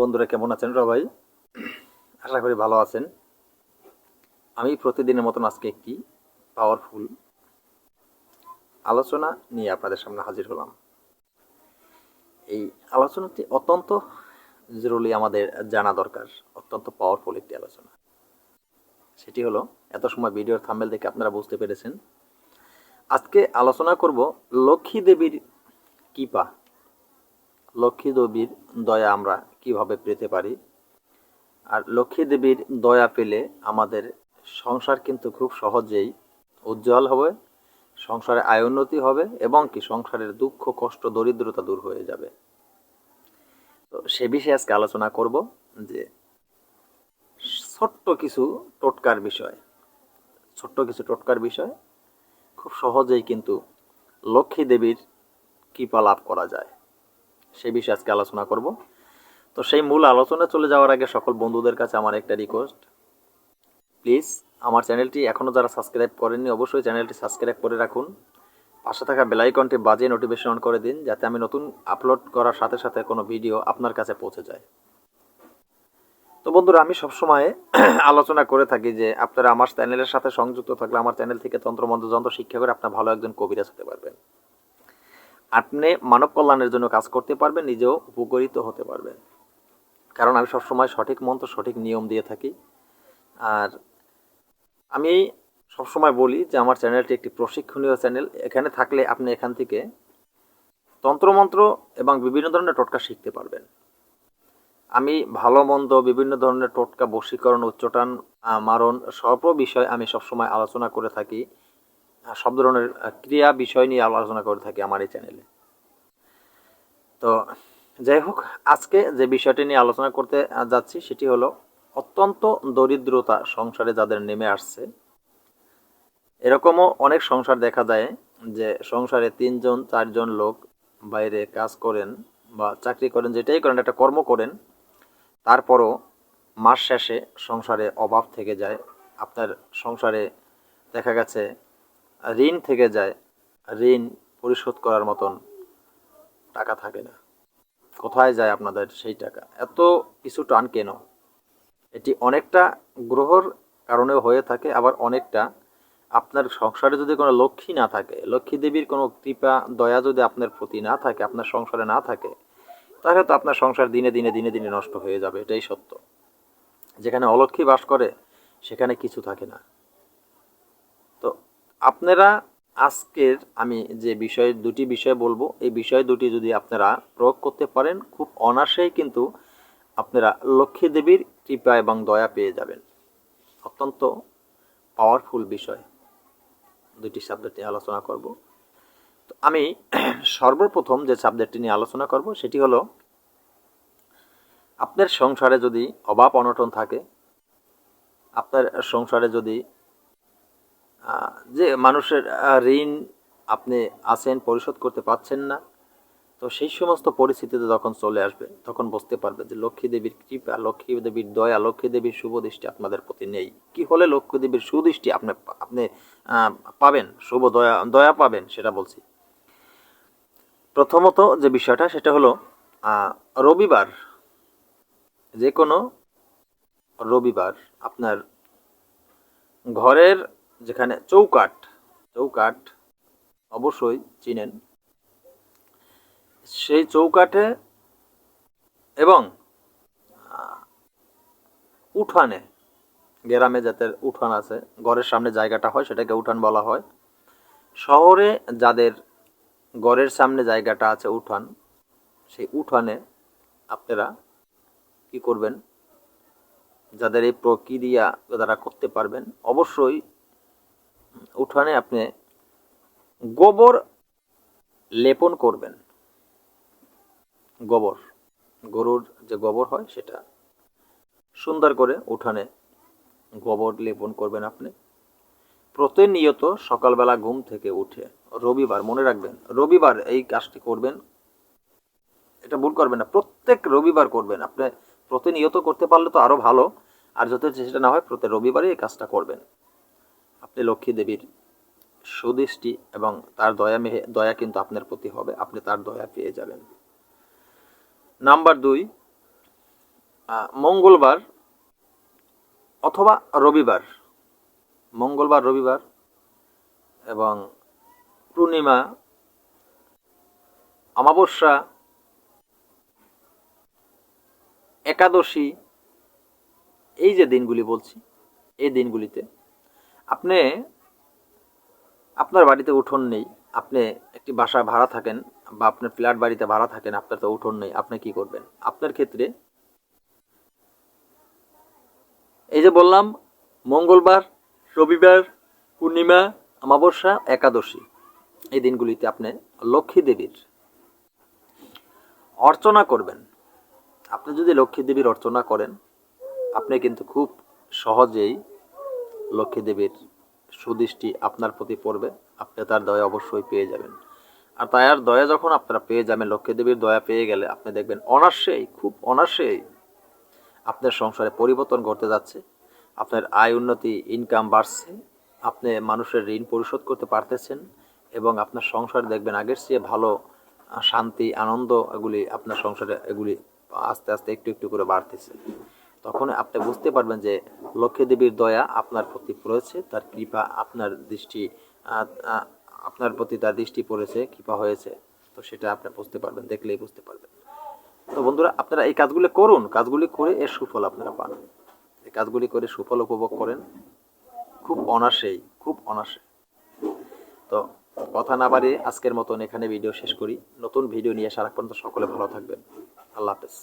বন্ধুরা কেমন আছেন সবাই আশা করি ভালো আছেন। আমি প্রতিদিনের মতন আজকে একটি পাওয়ারফুল আলোচনা নিয়ে আপনাদের সামনে হাজির হলাম। এই আলোচনাটি অত্যন্ত জরুরি আমাদের জানা দরকার, অত্যন্ত পাওয়ারফুল একটি আলোচনা। সেটি হলো, এত সময় ভিডিওর থাম্বেল দেখে আপনারা বুঝতে পেরেছেন। আজকে আলোচনা করব লক্ষ্মী দেবীর কৃপা। লক্ষ্মী দেবীর দয়া আমরা কীভাবে পেতে পারি? আর লক্ষ্মী দেবীর দয়া পেলে আমাদের সংসার কিন্তু খুব সহজেই উজ্জ্বল হবে, সংসারে আয় উন্নতি হবে এবং কি সংসারের দুঃখ, কষ্ট, দরিদ্রতা দূর হয়ে যাবে। তো সে বিষয়ে আজকে আলোচনা করব যে ছোট্ট কিছু টোটকার বিষয়, ছোট্ট কিছু টোটকার বিষয় খুব সহজেই কিন্তু লক্ষ্মী দেবীর কৃপা লাভ করা যায়। সে বিষয়ে আজকে আলোচনা করব। তো সেই মূল আলোচনা চলে যাওয়ার আগে সকল বন্ধুদের কাছে আমার একটা রিকোয়েস্ট প্লিজ আমার চ্যানেলটি এখনও যারা সাবস্ক্রাইব করেননি, অবশ্যই চ্যানেলটি সাবস্ক্রাইব করে রাখুন। পাশে থাকা বেলাইকনটি বাজে নোটিফিকেশন অন করে দিন, যাতে আমি নতুন আপলোড করার সাথে সাথে কোনো ভিডিও আপনার কাছে পৌঁছে যায়। তো বন্ধুরা, আমি সবসময় আলোচনা করে থাকি যে আপনারা আমার চ্যানেলের সাথে সংযুক্ত থাকলে আমার চ্যানেল থেকে তন্ত্রমন্ত্র যন্ত্র শিক্ষা করে আপনার ভালো একজন কবিরাজ হতে পারবেন। আপনি মানব কল্যাণের জন্য কাজ করতে পারবেন, নিজেও উপকৃত হতে পারবেন। কারণ আমি সবসময় সঠিক মন্ত্র, সঠিক নিয়ম দিয়ে থাকি। আর আমি সবসময় বলি যে আমার চ্যানেলটি একটি প্রশিক্ষণীয় চ্যানেল। এখানে থাকলে আপনি এখান থেকে তন্ত্রমন্ত্র এবং বিভিন্ন ধরনের টোটকা শিখতে পারবেন। আমি ভালো, মন্দ, বিভিন্ন ধরনের টোটকা, বশীকরণ, উচ্চটান মারণ সর্ব বিষয় আমি সবসময় আলোচনা করে থাকি। সব ধরনের ক্রিয়া বিষয় নিয়ে আলোচনা করে থাকি আমার এই চ্যানেলে। তো যাই হোক, আজকে যে বিষয়টি নিয়ে আলোচনা করতে যাচ্ছি সেটি হলো অত্যন্ত দরিদ্রতা সংসারে যাদের নেমে আসছে। এরকমও অনেক সংসার দেখা যায় যে সংসারে তিনজন, চারজন লোক বাইরে কাজ করেন বা চাকরি করেন, যেটাই করেন, একটা কর্ম করেন, তারপরও মাস শেষে সংসারে অভাব থেকে যায়। আপনার সংসারে দেখা গেছে ঋণ থেকে যায়, ঋণ পরিশোধ করার মতন টাকা থাকে না। কোথায় যায় আপনাদের সেই টাকা? এত কিছু টান কেন? এটি অনেকটা গ্রহর কারণে হয়ে থাকে, আবার অনেকটা আপনার সংসারে যদি কোনো লক্ষ্মী না থাকে, লক্ষ্মী দেবীর কোনো কৃপা, দয়া যদি আপনার প্রতি না থাকে, আপনার সংসারে না থাকে, তাহলে তো আপনার সংসার দিনে দিনে দিনে দিনে নষ্ট হয়ে যাবে, এটাই সত্য। যেখানে অলক্ষ্মী বাস করে, সেখানে কিছু থাকে না। আপনারা আজকের আমি যে বিষয়, দুটি বিষয় বলব। এই বিষয় দুটি যদি আপনারা প্রয়োগ করতে পারেন, খুব অনায়াসেই কিন্তু আপনারা লক্ষ্মী দেবীর কৃপা এবং দয়া পেয়ে যাবেন। অত্যন্ত পাওয়ারফুল বিষয়। দুটি সাবজেক্ট নিয়ে আলোচনা করব। তো আমি সর্বপ্রথম যে সাবজেক্টটি নিয়ে আলোচনা করব, সেটি হলো, আপনার সংসারে যদি অভাব অনটন থাকে, আপনার সংসারে যদি যে মানুষের ঋণ আপনি আছেন, পরিশোধ করতে পারছেন না, তো সেই সমস্ত পরিস্থিতিতে যখন চলে আসবে, তখন বুঝতে পারবে যে লক্ষ্মী দেবীর কৃপা, লক্ষ্মী দেবীর দয়া, লক্ষ্মী দেবীর শুভ দৃষ্টি আপনাদের প্রতি নেই। কি হলে লক্ষ্মী দেবীর সুদৃষ্টি আপনি আপনি পাবেন, শুভ দয়া দয়া পাবেন সেটা বলছি। প্রথমত যে বিষয়টা, সেটা হলো রবিবার, যে কোনো রবিবার আপনার ঘরের যেখানে চৌকাট চৌকাট অবশ্যই চিনেন। সেই চৌকাঠে এবং উঠানে, গ্রামে যাদের উঠান আছে, ঘরের সামনে জায়গাটা হয়, সেটাকে উঠান বলা হয়। শহরে যাদের ঘরের সামনে জায়গাটা আছে উঠান, সেই উঠানে আপনারা কি করবেন? যাদের এই প্রক্রিয়া যারা করতে পারবেন, অবশ্যই উঠানে আপনি গোবর লেপন করবেন। গোবর, গরুর যে গোবর হয় সেটা। সুন্দর করে উঠানে গোবর লেপন করবেন আপনি। প্রতিনিয়ত সকালবেলা ঘুম থেকে উঠে রবিবার, মনে রাখবেন, রবিবার এই কাজটি করবেন। এটা ভুল করবেন না, প্রত্যেক রবিবার করবেন। আপনি প্রতিনিয়ত করতে পারলে তো আরও ভালো, আর যদি সেটা না হয় প্রতি রবিবারই এই কাজটা করবেন। আপনি লক্ষ্মী দেবীর সুদৃষ্টি এবং তার দয়া মেহে, দয়া কিন্তু আপনার প্রতি হবে, আপনি তার দয়া পেয়ে যাবেন। নাম্বার দুই মঙ্গলবার অথবা রবিবার, মঙ্গলবার, রবিবার এবং পূর্ণিমা, অমাবস্যা, একাদশী, এই যে দিনগুলি বলছি, এই দিনগুলিতে আপনি আপনার বাড়িতে উঠোন নেই, আপনি একটি বাসা ভাড়া থাকেন বা আপনার ফ্ল্যাট বাড়িতে ভাড়া থাকেন, আপনার তো উঠোন নেই, আপনি কি করবেন? আপনার ক্ষেত্রে এই যে বললাম, মঙ্গলবার, রবিবার, পূর্ণিমা, অমাবস্যা, একাদশী, এই দিনগুলিতে আপনি লক্ষ্মী দেবীর অর্চনা করবেন। আপনি যদি লক্ষ্মী দেবীর অর্চনা করেন, আপনি কিন্তু খুব সহজেই লক্ষ্মী দেবীর সুদৃষ্টি আপনার প্রতি পড়বে, আপনি তার দয়া অবশ্যই পেয়ে যাবেন। আর তাই আর দয়া যখন আপনারা পেয়ে যাবেন, লক্ষ্মী দেবীর দয়া পেয়ে গেলে আপনি দেখবেন অনার্সেই খুব অনার্সেই আপনার সংসারে পরিবর্তন ঘটতে যাচ্ছে, আপনার আয় উন্নতি ইনকাম বাড়ছে, আপনি মানুষের ঋণ পরিশোধ করতে পারতেছেন এবং আপনার সংসার দেখবেন আগের চেয়ে ভালো শান্তি, আনন্দ এগুলি আপনার সংসারে এগুলি আস্তে আস্তে একটু একটু করে বাড়তেছে। তখন আপনি বুঝতে পারবেন যে লক্ষ্মী দেবীর দয়া আপনার প্রতি পড়েছে, তার কৃপা আপনার দৃষ্টি আপনার প্রতি তার দৃষ্টি পড়েছে, কৃপা হয়েছে। তো সেটা আপনি বুঝতে পারবেন, দেখলেই বুঝতে পারবেন। তো বন্ধুরা, আপনারা এই কাজগুলি করুন, কাজগুলি করে এর সুফল আপনারা পান। এই কাজগুলি করে সুফল উপভোগ করেন, খুব অনাসেই খুব অনাসে তো কথা না বাড়িয়ে আজকের মতন এখানে ভিডিও শেষ করি। নতুন ভিডিও নিয়ে সারা পর্যন্ত সকলে ভালো থাকবেন। আল্লাহ হাফেজ।